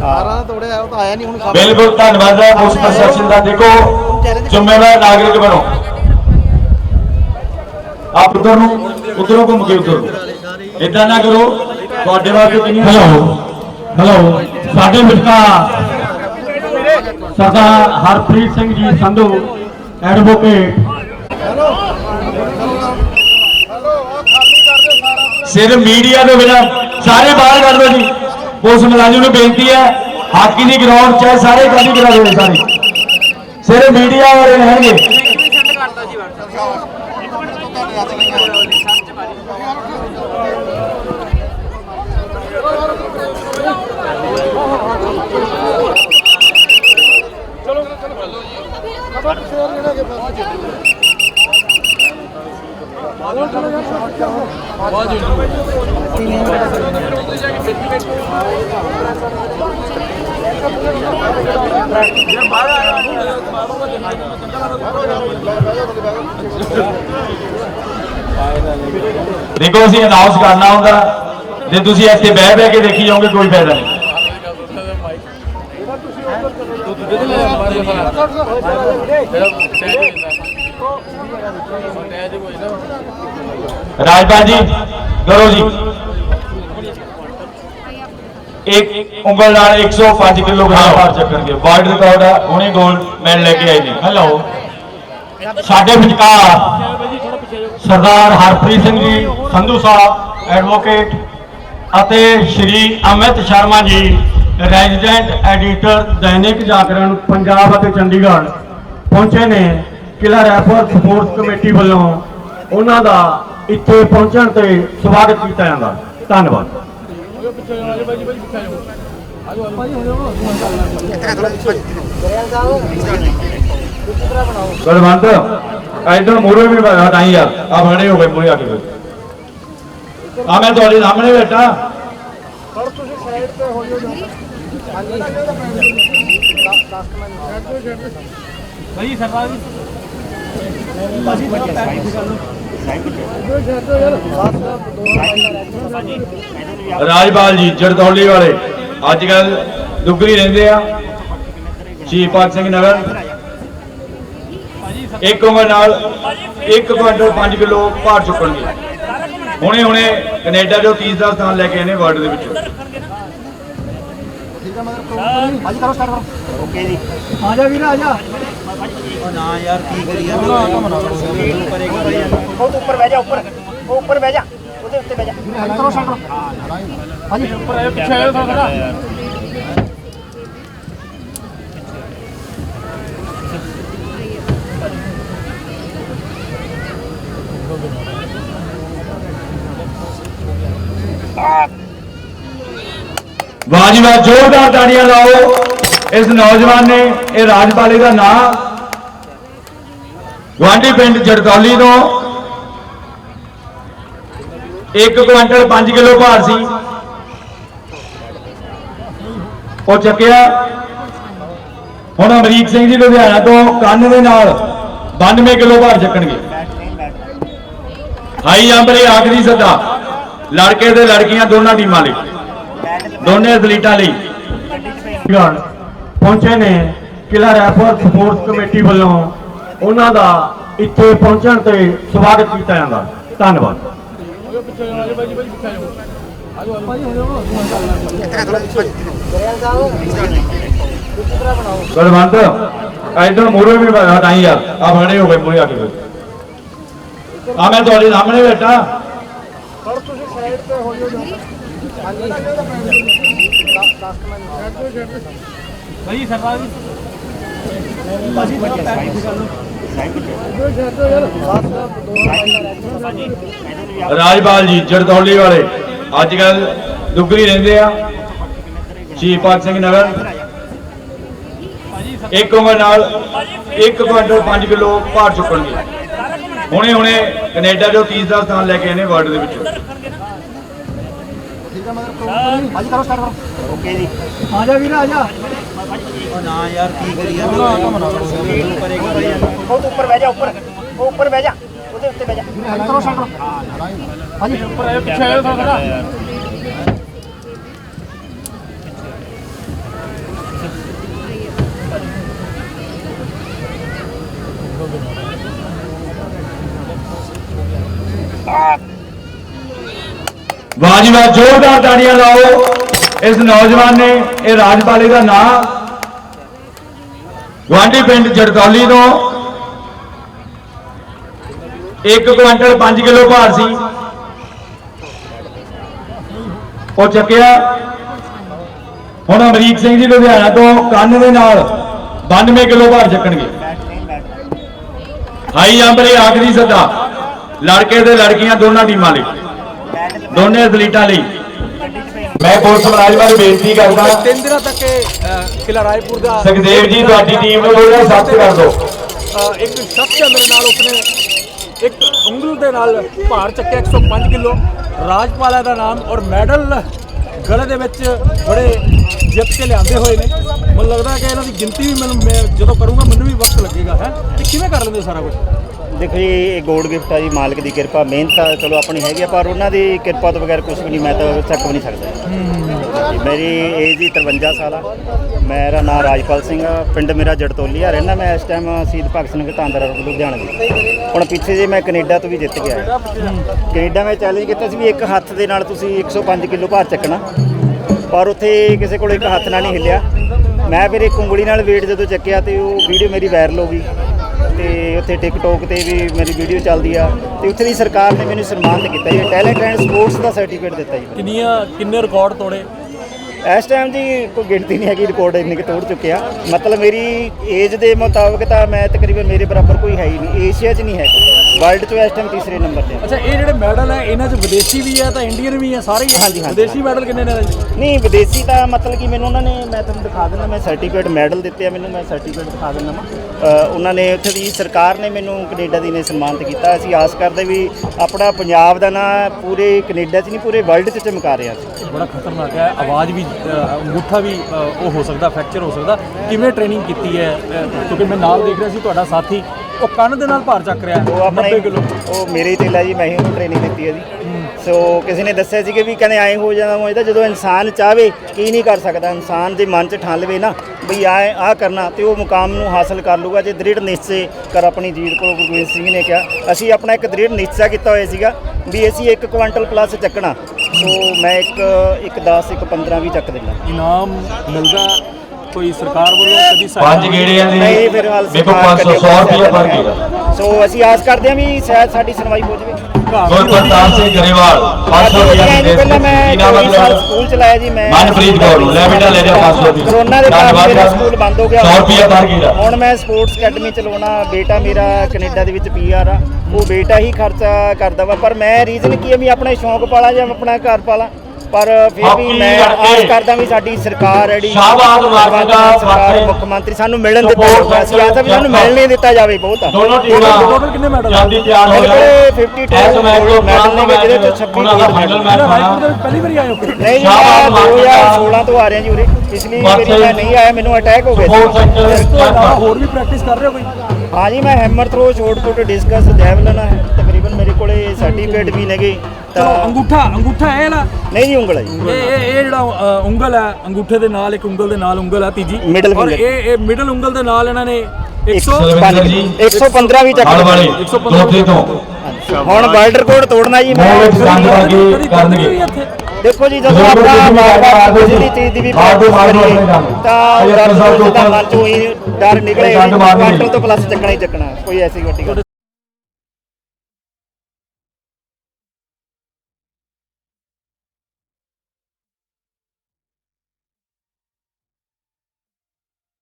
ਸਾਰਾ ਤੋੜਿਆ ਉਹ ਤਾਂ ਆਇਆ ਨਹੀਂ ਹੁਣ ਸਭ ਬਿਲਕੁਲ ਧੰਨਵਾਦ ਹੈ ਉਸ ਪ੍ਰਸ਼ਾਸਨ ਦਾ ਦੇਖੋ ਜ਼ਿੰਮੇਵਾਰ ਨਾਗਰਿਕ ਬਣੋ। ਆਪ ਉਧਰ ਨੂੰ ਉਧਰੋਂ ਘੁੰਮ ਕੇ ਉਧਰ ਇਦਾਂ ਨਾ ਕਰੋ ਤੁਹਾਡੇ ਵਾਸਤੇ ਕਿੰਨੀ ਹੈਲੋ ਹੈਲੋ ਸਾਡੇ ਵਿਚਕਾਰ ਸਰਦਾਰ ਹਰਪ੍ਰੀਤ ਸਿੰਘ ਜੀ ਸੰਧੂ ਐਡਵੋਕੇਟ ਸਿਰ ਮੀਡੀਆ ਦੇ ਬਿਨਾਂ ਸਾਰੇ ਬਾਹਰ ਕੱਢ ਦਿਓ ਜੀ। ਪੁਲਿਸ ਮੁਲਾਜ਼ਮ ਨੂੰ ਬੇਨਤੀ ਹੈ, ਹਾਕੀ ਦੀ ਗਰਾਊਂਡ ਚਾਹੇ ਸਾਰੇ ਖਾਲੀ ਕਰਾ ਦਿਓ ਸਾਰੇ। ਸਿਰ ਮੀਡੀਆ ਵਾਲੇ ਰਹਿਣਗੇ। ਦੇਖੋ ਅਸੀਂ ਅਨਾਉਂਸ ਕਰਨਾ ਹੁੰਦਾ ਜੇ ਤੁਸੀਂ ਇੱਥੇ ਬਹਿ ਬਹਿ ਕੇ ਦੇਖੀ ਜਾਓਗੇ, ਕੋਈ ਫਾਇਦਾ ਨਹੀਂ। ਰਾਜਪਾਲ ਜੀ, ਕਰੋ ਜੀ। ਇੱਕ ਉਂਗਲ ਨਾਲ 105 ਕਿਲੋਗ੍ਰਾਮ ਭਾਰ ਚੱਕਣਗੇ। ਵਰਲਡ ਰਿਕਾਰਡ ਆ, ਹੁਣੇ 골ਡ ਮੈਡਲ ਲੈ ਕੇ ਆਏ ਨੇ। ਹੈਲੋ ਸਾਡੇ ਵਿਚਕਾਰ ਸਰਦਾਰ ਹਰਪ੍ਰੀਤ ਸਿੰਘ ਜੀ, ਸੰਧੂ ਸਾਹਿਬ ਐਡਵੋਕੇਟ ਅਤੇ ਸ਼੍ਰੀ ਅਮਿਤ ਸ਼ਰਮਾ ਜੀ ਰੈਜ਼ੀਡੈਂਟ ਐਡੀਟਰ ਦੈਨਿਕ ਜਾਗਰਣ ਪੰਜਾਬ ਅਤੇ ਚੰਡੀਗੜ੍ਹ ਪਹੁੰਚੇ ਨੇ ਕਿਲਾ ਰੈਫਰ ਸਪੋਰਟਸ ਕਮੇਟੀ ਵੱਲੋਂ। ਉਹਨਾਂ ਦਾ ਇੱਥੇ ਪਹੁੰਚਣ ਤੇ ਸਵਾਗਤ ਕੀਤਾ ਜਾਂਦਾ। ਧੰਨਵਾਦ। ਬਲਵੰਤ ਇਧਰ ਮੂਰੇ ਵੀ ਹਟਾਈ ਯਾਰ ਆ ਬਣੇ ਹੋ ਗਏ ਮੂਰੇ ਆ ਕੇ ਆ ਮੈਂ ਤੁਹਾਡੇ ਸਾਹਮਣੇ ਬੈਠਾ। ਰਾਜਪਾਲ ਜੀ ਜਰਦੌਲੀ ਵਾਲੇ, ਅੱਜ ਕੱਲ ਦੁੱਗਰੀ ਰਹਿੰਦੇ ਆ, ਸ਼ਹੀਦ ਭਗਤ ਸਿੰਘ ਨਗਰ। ਇੱਕ ਉਮਰ ਨਾਲ 1 ਕੁਇੰਟਲ 5 ਕਿਲੋ ਭਾਰ ਚੁੱਕਣਗੇ। ਹੁਣੇ ਹੁਣੇ ਕੈਨੇਡਾ ਚੋਂ ਤੀਸਰਾ ਸਥਾਨ ਲੈ ਕੇ ਆਏ ਨੇ ਵਰਲਡ ਦੇ ਵਿੱਚ। ਅੱਜ ਕਰੋ ਸਟਾਰਟ ਕਰੋ। ਓਕੇ ਜੀ। ਆ ਜਾ ਵੀਰ ਆ ਜਾ। ਨਾ ਯਾਰ ਕੀ ਕਰੀਏ? ਬਹੁਤ ਉੱਪਰ ਬਹਿ ਜਾ ਉੱਪਰ। ਉਹ ਉੱਪਰ ਬਹਿ ਜਾ। ਉਹਦੇ ਉੱਤੇ ਬਹਿ ਜਾ। ਕਰੋ ਸਟਾਰਟ ਕਰੋ। ਹਾਂਜੀ ਉੱਪਰ ਪਿੱਛੇ ਆਇਓ ਥੋੜਾ ਵਾਹ ਜ਼ੋਰਦਾਰ ਤਾੜੀਆਂ ਲਾਓ। ਇਸ ਨੌਜਵਾਨ ਨੇ ਇਹ ਰਾਜਪਾਲੇ ਦਾ ਨਾਂ ਗਵਾਂਢੀ ਪਿੰਡ ਜੜਦੌਲੀ ਤੋਂ 1 ਕੁਇੰਟਲ 5 ਕਿਲੋ ਭਾਰ ਸੀ। ਉਹ ਚੱਕਿਆ। ਹੁਣ ਅਮਰੀਕ ਸਿੰਘ ਜੀ ਲੁਧਿਆਣਾ ਤੋਂ ਕੰਨ ਦੇ ਨਾਲ 92 ਕਿਲੋ ਭਾਰ ਚੱਕਣਗੇ। ਹਾਈ ਜੰਪ ਆਖਰੀ ਸੱਦਾ। ਲੜਕੇ ਤੇ ਲੜਕੀਆਂ ਦੋਨਾਂ ਟੀਮਾਂ ਲਈ। ਦੋਨੇ ਐਥਲੀਟਾਂ ਲਈ ਪਹੁੰਚੇ ਨੇ ਕਿਲਾ ਰੈਫਰ ਸਪੋਰਟਸ ਕਮੇਟੀ ਵੱਲੋਂ। ਉਹਨਾਂ ਦਾ ਇੱਥੇ ਪਹੁੰਚਣ ਤੇ ਸਵਾਗਤ ਕੀਤਾ ਜਾਂਦਾ। ਧੰਨਵਾਦ। ਬਲਵੰਤ, ਇਧਰ ਮੂਰੇ ਵੀ ਹਟਾਈ ਯਾਰ ਆ ਬਣੇ ਹੋ ਗਏ ਮੂਰੇ ਆ ਕੇ ਆ ਮੈਂ ਤੁਹਾਡੇ ਸਾਹਮਣੇ ਬੈਠਾ। ਰਾਜਪਾਲ ਜੀ ਜਰਦੌਲੀ ਵਾਲੇ ਅੱਜ ਕੱਲ ਦੁੱਗਰੀ ਰਹਿੰਦੇ ਆ। ਸ਼ਹੀਦ ਭਗਤ ਸਿੰਘ ਨਗਰ। ਇੱਕ ਉਮਰ ਨਾਲ 1 ਕੁਇੰਟਲ 5 ਕਿਲੋ ਭਾਰ ਚੁੱਕਣਗੇ। ਹੁਣੇ ਹੁਣੇ ਕੈਨੇਡਾ ਚੋਂ ਤੀਸਰਾ ਸਥਾਨ ਲੈ ਕੇ ਆਏ ਨੇ ਵਰਲਡ ਦੇ ਵਿੱਚ। ਅੱਜ ਕਰੋ ਸਟਾਰਟ ਕਰੋ। ਓਕੇ ਜੀ। ਆ ਜਾ ਵੀਰ ਆ ਜਾ। ਨਾ ਯਾਰ ਕੀ ਕਰੀ। ਜਾਂਦਾ ਕਰੇਗਾ ਭਾਈ ਉਹ ਤੂੰ ਉੱਪਰ ਬਹਿ ਜਾ ਉੱਪਰ। ਉਹ ਉੱਪਰ ਬਹਿ ਜਾ। ਉਹਦੇ ਉੱਤੇ ਬਹਿ ਜਾ। ਕਰੋ ਸਾਈਡ ਕਰੋ ਹਾਂਜੀ ਉੱਪਰ ਆਏ ਪਿੱਛੇ ਆਏ ਥੋੜਾ ਵਾਹ ਜੀ ਵਾਹ ਜ਼ੋਰਦਾਰ ਤਾੜੀਆਂ ਲਾਓ। ਇਸ ਨੌਜਵਾਨ ਨੇ ਇਹ ਰਾਜਪਾਲੇ ਦਾ ਨਾਂ ਗਵਾਂਢੀ ਪਿੰਡ ਜੜਤੌਲੀ ਤੋਂ 1 ਕੁਇੰਟਲ 5 ਕਿਲੋ ਭਾਰ ਸੀ। ਉਹ ਚੱਕਿਆ। ਹੁਣ ਅਮਰੀਕ ਸਿੰਘ ਜੀ ਲੁਧਿਆਣਾ ਤੋਂ ਕੰਨ ਦੇ ਨਾਲ 92 ਕਿਲੋ ਭਾਰ ਚੱਕਣਗੇ। ਹਾਈ ਜੰਪ ਲਈ ਆਖਰੀ ਸੱਦਾ। ਲੜਕੇ ਤੇ ਲੜਕੀਆਂ ਦੋਨਾਂ ਟੀਮਾਂ ਲਈ। ਦੋਨੇ ਐਥਲੀਟਾਂ ਲਈ। ਮੈਂ ਪੁਲਿਸ ਮੁਲਾਜ਼ਮਾਂ ਨੂੰ ਬੇਨਤੀ ਕਰਦਾ। ਤਿੰਨ ਦਿਨਾਂ ਤੱਕ ਇਹ ਅ, ਕਿਲ੍ਹਾ ਰਾਏਪੁਰ ਦਾ ਸੁਖਦੇਵ ਜੀ ਤੁਹਾਡੀ ਟੀਮ ਨੂੰ ਥੋੜਾ ਸਖਤ ਕਰ ਦਿਓ। ਇੱਕ ਸ਼ਖਸ ਮੇਰੇ ਨਾਲ ਉਸਨੇ ਇੱਕ ਉਂਗਲ ਦੇ ਨਾਲ ਭਾਰ ਚੱਕਿਆ 105 ਕਿਲੋ। ਰਾਜਪਾਲਾ ਦਾ ਨਾਮ ਔਰ ਮੈਡਲ ਗਲੇ ਦੇ ਵਿੱਚ ਬੜੇ ਜਿੱਤ ਕੇ ਲਿਆਂਦੇ ਹੋਏ ਨੇ। ਮੈਨੂੰ ਲੱਗਦਾ ਕਿ ਇਹਨਾਂ ਦੀ ਗਿਣਤੀ ਵੀ ਮੈਨੂੰ ਜਦੋਂ ਕਰੂੰਗਾ ਮੈਨੂੰ ਵੀ ਵਕਤ ਲੱਗੇਗਾ ਹੈ? ਤੇ ਕਿਵੇਂ ਕਰ ਲੈਂਦੇ ਸਾਰਾ ਕੁਝ? ਦੇਖੋ ਜੀ ਇਹ ਗੋਲਡ ਗਿਫਟ ਆ ਜੀ ਮਾਲਕ ਦੀ ਕਿਰਪਾ ਮਿਹਨਤ ਤਾਂ ਚਲੋ ਆਪਣੀ ਹੈਗੀ ਆ ਪਰ ਉਹਨਾਂ ਦੀ ਕਿਰਪਾ ਤੋਂ ਬਗੈਰ ਕੁਝ ਵੀ ਨਹੀਂ ਮੈਂ ਤਾਂ ਚੱਕ ਵੀ ਨਹੀਂ ਸਕਦਾ ਮੇਰੀ ਏਜ ਜੀ 53 ਸਾਲ ਆ। ਮੇਰਾ ਨਾਮ ਰਾਜਪਾਲ ਸਿੰਘ ਆ ਪਿੰਡ ਮੇਰਾ ਜੜਤੋਲੀ ਆ ਰਹਿਣਾ ਮੈਂ ਇਸ ਟਾਈਮ ਸ਼ਹੀਦ ਭਗਤ ਸਿੰਘ ਤਾਂਦਰਾ ਰੋਡ ਲੁਧਿਆਣਾ ਜੀ। ਹੁਣ ਪਿੱਛੇ ਜੇ ਮੈਂ ਕੈਨੇਡਾ ਤੋਂ ਵੀ ਜਿੱਤ ਕੇ ਆਇਆ। ਕੈਨੇਡਾ ਮੈਂ ਚੈਲੰਜ ਕੀਤਾ ਸੀ ਵੀ ਇੱਕ ਹੱਥ ਦੇ ਨਾਲ ਤੁਸੀਂ 105 ਕਿਲੋ ਭਾਰ ਚੱਕਣਾ। ਪਰ ਉੱਥੇ ਕਿਸੇ ਕੋਲ ਇੱਕ ਹੱਥ ਨਾਲ ਨਹੀਂ ਹਿੱਲਿਆ। ਮੈਂ ਫਿਰ ਇੱਕ ਉਂਗਲੀ ਨਾਲ weight ਜਦੋਂ ਚੱਕਿਆ ਤੇ ਉਹ ਵੀਡੀਓ ਮੇਰੀ ਵਾਇਰਲ ਹੋ ਗਈ। ਤੇ ਉੱਥੇ ਟਿਕਟੋਕ ਤੇ ਵੀ ਮੇਰੀ ਵੀਡੀਓ ਚੱਲਦੀ ਆ ਤੇ ਉੱਥੇ ਦੀ ਸਰਕਾਰ ਨੇ ਮੈਨੂੰ ਸਨਮਾਨਿਤ ਕੀਤਾ ਜੀ ਟੈਲੈਂਟ ਐਂਡ ਸਪੋਰਟਸ ਦਾ ਸਰਟੀਫਿਕੇਟ ਦਿੱਤਾ ਜੀ। ਕਿੰਨੀਆਂ ਕਿੰਨੇ ਰਿਕਾਰਡ ਤੋੜੇ? ਇਸ ਟਾਈਮ ਦੀ ਕੋਈ ਗਿਣਤੀ ਨਹੀਂ ਹੈਗੀ ਰਿਕਾਰਡ ਇੰਨੇ ਕਿ ਤੋੜ ਚੁੱਕਿਆ ਮਤਲਬ ਮੇਰੀ ਏਜ ਦੇ ਮੁਤਾਬਕ ਤਾਂ ਮੈਂ ਤਕਰੀਬਨ ਮੇਰੇ ਬਰਾਬਰ ਕੋਈ ਹੈ ਹੀ ਨਹੀਂ ਏਸ਼ੀਆ 'ਚ ਨਹੀਂ ਹੈ ਵਰਲਡ 'ਚ ਇਸ ਟਾਈਮ ਤੀਸਰੇ ਨੰਬਰ ਤੇ ਆ। ਅੱਛਾ ਇਹ ਜਿਹੜੇ ਮੈਡਲ ਹੈ ਇਹਨਾਂ 'ਚ ਵਿਦੇਸ਼ੀ ਵੀ ਹੈ ਤਾਂ ਇੰਡੀਅਨ ਵੀ ਹੈ ਸਾਰੇ ਹੀ ਹੈ? ਹਾਂਜੀ, ਹਾਂਜੀ। ਵਿਦੇਸ਼ੀ ਮੈਡਲ ਕਿੰਨੇ ਨੇ ਨਹੀਂ ਵਿਦੇਸ਼ੀ ਤਾਂ ਮਤਲਬ ਕਿ ਮੈਨੂੰ ਉਹਨਾਂ ਨੇ ਮੈਂ ਤੁਹਾਨੂੰ ਦਿਖਾ ਦਿੰਦਾ ਮੈਂ ਸਰਟੀਫਿਕੇਟ ਮੈਡਲ ਦਿੱਤੇ ਆ ਮੈਨੂੰ ਮੈਂ ਸਰਟੀਫਿਕੇਟ ਦਿਖਾ ਦਿੰਦਾ ਮੈਂ ਅ, ਉਹਨਾਂ ਨੇ ਉੱਥੇ ਦੀ ਸਰਕਾਰ ਨੇ ਮੈਨੂੰ ਕੈਨੇਡਾ ਦੀ ਨੇ ਸਨਮਾਨਿਤ ਕੀਤਾ ਅਸੀਂ ਆਸ ਕਰਦੇ ਵੀ ਆਪਣਾ ਪੰਜਾਬ ਦਾ ਨਾਂ ਪੂਰੇ ਕੈਨੇਡਾ 'ਚ ਨਹੀਂ ਪੂਰੇ ਵਰਲਡ 'ਚ ਚਮਕਾ ਰਿਹਾ ਸੀ ਬੜਾ ਖਤਰਨਾਕ ਹੈ ਆਵਾਜ਼ ਵੀ ਅ, ਅੰਗੂਠਾ ਵੀ ਅ, ਉਹ ਹੋ ਸਕਦਾ ਫ੍ਰੈਕਚਰ ਹੋ ਸਕਦਾ ਕਿਵੇਂ ਟ੍ਰੇਨਿੰਗ ਕੀਤੀ ਹੈ ਅ, ਕਿਉਂਕਿ ਮੈਂ ਨਾਲ ਦੇਖ ਰਿਹਾ ਸੀ ਤੁਹਾਡਾ ਸਾਥੀ ਉਹ ਕੰਨ ਦੇ ਨਾਲ ਭਾਰ ਚੱਕ ਰਿਹਾ ਉਹ ਆਪਣੇ 90 ਕਿਲੋ। ਉਹ ਮੇਰੇ ਹੀ ਤੇਲਾ ਜੀ ਮੈਂ ਹੀ ਉਹਨੂੰ ਟ੍ਰੇਨਿੰਗ ਦਿੱਤੀ ਹੈ ਜੀ। ਸੋ ਕਿਸੇ ਨੇ ਦੱਸਿਆ ਸੀ ਕਿ ਵੀ ਕਹਿੰਦੇ ਐਂ ਹੋ ਜਾਂਦਾ ਹੋ ਜਾਂਦਾ ਜਦੋਂ ਇਨਸਾਨ ਚਾਹਵੇ ਕੀ ਨਹੀਂ ਕਰ ਸਕਦਾ। ਇਨਸਾਨ ਦੇ ਮਨ 'ਚ ਠਾਣ ਲਵੇ ਨਾ ਬਈ ਆ ਆ ਕਰਨਾ ਤੇ ਉਹ ਮੁਕਾਮ ਨੂੰ ਹਾਸਲ ਕਰ ਲੂਗਾ। ਜੇ ਦ੍ਰਿੜ ਨਿਸ਼ਚੇ ਕਰ ਆਪਣੀ ਜੀਤ ਕੋਲ ਗੁਰਗੋਬਿੰਦ ਸਿੰਘ ਨੇ ਕਿਹਾ ਅਸੀਂ ਆਪਣਾ ਇੱਕ ਦ੍ਰਿੜ ਨਿਸ਼ਚਾ ਕੀਤਾ ਹੋਇਆ ਸੀਗਾ ਵੀ ਅਸੀਂ 1 ਕੁਆਂਟਲ ਪਲੱਸ ਚੱਕਣਾ। ਸੋ ਮੈਂ ਇੱਕ ਇੱਕ 10 ਇੱਕ 15 ਵੀ ਚੱਕ ਦਿੰਦਾ। ਇਨਾਮ ਮਿਲਦਾ ਕੋਈ ਸਰਕਾਰ ਵੱਲੋਂ ਕਦੀ ਪੰਜ ਗੇੜਿਆਂ ਦੀ ਨਹੀਂ ਫਿਰ ਹਾਲ ਦੇਖੋ 500 100 ਰੁਪਏ ਫ਼ਰਕ ਹੈਗਾ ਸੋ ਅਸੀਂ ਆਸ ਕਰਦੇ ਹਾਂ ਵੀ ਸ਼ਾਇਦ ਸਾਡੀ ਸੁਣਵਾਈ ਹੋ ਜਾਵੇ। ਗੁਰਪ੍ਰਤਾਪ ਸਿੰਘ ਗਰੇਵਾਲ 500 ਰੁਪਏ ਦੀ ਦੇ ਪਹਿਲਾਂ ਮੈਂ ਸਾਲ ਤੁਹਾਡਾ? ਸਕੂਲ ਚਲਾਇਆ ਜੀ ਮੈਂ ਮਨਪ੍ਰੀਤ ਕੌਰ ਨੂੰ। ਲੈ ਬੇਟਾ ਲੈ ਜਾ 500 ਰੁਪਏ ਕਰੋਨਾ ਦੇ ਕਾਰਨ ਧੰਨਵਾਦ ਮੇਰਾ। ਸਕੂਲ ਬੰਦ ਹੋ ਗਿਆ। 100 ਰੁਪਏ ਫ਼ਰਕ ਹੈਗਾ ਹੁਣ ਮੈਂ ਸਪੋਰਟਸ ਅਕੈਡਮੀ ਚਲਾਉਣਾ ਬੇਟਾ ਮੇਰਾ ਕੈਨੇਡਾ ਦੇ ਵਿੱਚ ਪੀਆਰ ਆ। ਉਹ ਬੇਟਾ ਹੀ ਖਰਚਾ ਕਰਦਾ ਵਾ। ਪਰ ਮੈਂ ਰੀਜ਼ਨ ਕੀ ਹੈ ਵੀ ਆਪਣੇ ਸ਼ੌਂਕ ਪਾਲਾ ਜਾਂ ਆਪਣਾ ਘਰ ਪਾਲਾ? ਪਰ ਫਿਰ ਵੀ ਮੈਂ ਆਸ ਕਰਦਾ ਵੀ ਸਾਡੀ ਸਰਕਾਰ ਜਿਹੜੀ ਸ਼ਾਹਬਾਦ ਦਾ ਸਰਕਾਰ ਮੁੱਖ ਮੰਤਰੀ ਸਾਨੂੰ ਮਿਲਣ ਦਿੱਤਾ ਜਾਵੇ। ਅਸੀਂ ਆਸ ਆ ਵੀ ਸਾਨੂੰ ਮਿਲਣ ਨਹੀਂ ਦਿੱਤਾ ਜਾਵੇ ਬਹੁਤ ਆ। ਦੋਨੋਂ ਟੀਮਾਂ total ਕਿੰਨੇ ਆ? ਜਲਦੀ ਤਿਆਰ ਹੋ ਕੋਲ 52 ਇਸ ਮੈਚ ਤੋਂ ਮੈਡਲ ਨੇ ਮੈਚ ਜਿਹਦੇ ਤੋਂ 26 ਉਹਨਾਂ ਦਾ gold final medal। Match Raipur ਦੇ ਹੋਣਾ। ਵਿੱਚ ਪਹਿਲੀ ਵਾਰੀ ਆਏ ਹੋ ਨਹੀਂ ਸ਼ਾਹਬਾਦ ਮੈਂ ਮਾਰਕਾ 2016 ਤੋਂ ਆ ਰਿਹਾ ਜੀ ਉਰੇ। ਪਿਛਲੀ ਵਾਰੀ ਮੈਂ ਨਹੀਂ ਆਇਆ ਮੈਨੂੰ ਅਟੈਕ ਹੋ ਗਿਆ ਇਸ ਤੋਂ ਇਲਾਵਾ ਹੋਰ ਵੀ ਪ੍ਰੈਕਟਿਸ ਕਰ ਰਹੇ ਹੋ ਕੋਈ? ਹਾਂ ਜੀ ਮੈਂ hammer throw shot put discus javelin ਹੈ। ਤਕਰੀਬਨ ਮੇਰੇ ਕੋਲੇ ਸਰਟੀਫਿਕੇਟ ਵੀ ਨੇਗੇ। ਚਲੋ ਅੰਗੂਠਾ ਅੰਗੂਠਾ ਇਹ ਨਾ ਨਹੀਂ ਜੀ ਉਂਗਲ ਹੈ ਜੀ। ਇਹ ਇਹ ਇਹ ਜਿਹੜਾ ਅ, ਉਂਗਲ ਹੈ ਅੰਗੂਠੇ ਦੇ ਨਾਲ ਇੱਕ ਉਂਗਲ ਦੇ ਨਾਲ ਉਂਗਲ ਹੈ ਤੀਜੀ। Middle ਔਰ finger। ਇਹ ਇਹ ਮਿਡਲ ਉਂਗਲ ਦੇ ਨਾਲ ਇਹਨਾਂ ਨੇ 100 ਸਰਵਿੰਦਰ ਜੀ 115 ਵੀ ਚੱਕ ਹਲ ਵਾਲੇ 115 ਤੋਂ। ਹੁਣ ਵਰਲਡ ਰਿਕਾਰਡ ਤੋੜਨਾ ਜੀ ਮੈਂ। ਸੰਗ ਵਰਗੀ ਕਦੀ ਕਰਨਗੇ। ਵੀ ਇੱਥੇ। ਦੇਖੋ ਜੀ ਜਦੋਂ ਆਪਾਂ ਤੁਸੀਂ ਵੀ ਬਾਰ-ਬਾਰ ਮਾਰ ਦਿਓ ਕਿਸੇ ਜੀ। ਦੀ ਚੀਜ਼ ਦੀ ਵੀ ਦਿਓ ਕਰੀਏ। ਤਾਂ ਇਹ ਡਰ ਅੱਠ ਸਾਲ ਤੋਂ ਦਾ ਉੱਪਰ ਮਨ ਚੋਂ ਹੀ ਡਰ ਨਿਕਲੇ ਮਾਰਨੀ। ਕੁਆਂਟਲ ਤੋਂ ਪਲੱਸ ਚੱਕਣਾ ਹੀ ਚੱਕਣਾ ਕੋਈ ਐਸੀ ਵੱਡੀ ਗੱਲ